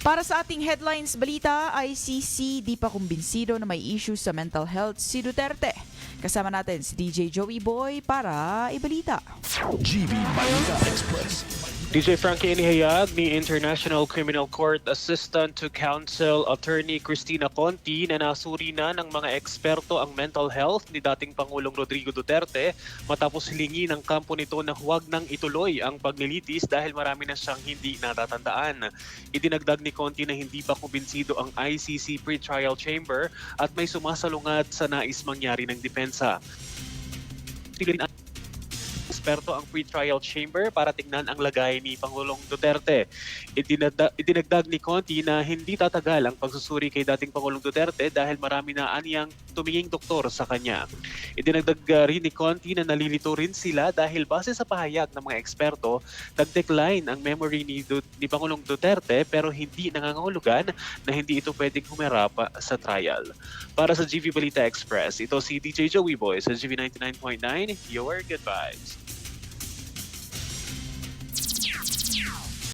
Para sa ating headlines balita, ICC di pa kumbinsido na may issue sa mental health si Duterte. Kasama natin si DJ Joey Boy para ibalita. GB Balita Express. DJ Frankie Inihayag ni International Criminal Court Assistant to Counsel Attorney Cristina Conti na nasuri na ng mga eksperto ang mental health ni dating Pangulong Rodrigo Duterte matapos hilingi ng kampo nito na huwag nang ituloy ang paglilitis dahil marami na siyang hindi natatandaan. Idinagdag ni Conti na hindi pa kumbinsido ang ICC pre-trial chamber at may sumasalungat sa nais mangyari ng depensa. Tignan eksperto ang pre-trial chamber para tignan ang lagay ni Pangulong Duterte. Idinagdag, idinagdag ni Conti na hindi tatagal ang pagsusuri kay dating Pangulong Duterte dahil marami na aniyang tuminging doktor sa kanya. Idinagdag uh, rin ni Conti na nalilito rin sila dahil base sa pahayag ng mga eksperto, nag-decline ang memory ni, Du- ni Pangulong Duterte pero hindi nangangahulugan na hindi ito pwedeng humarap sa trial. Para sa GV Balita Express, ito si DJ Joey Boy sa GV 99.9, your good vibes. Yeah.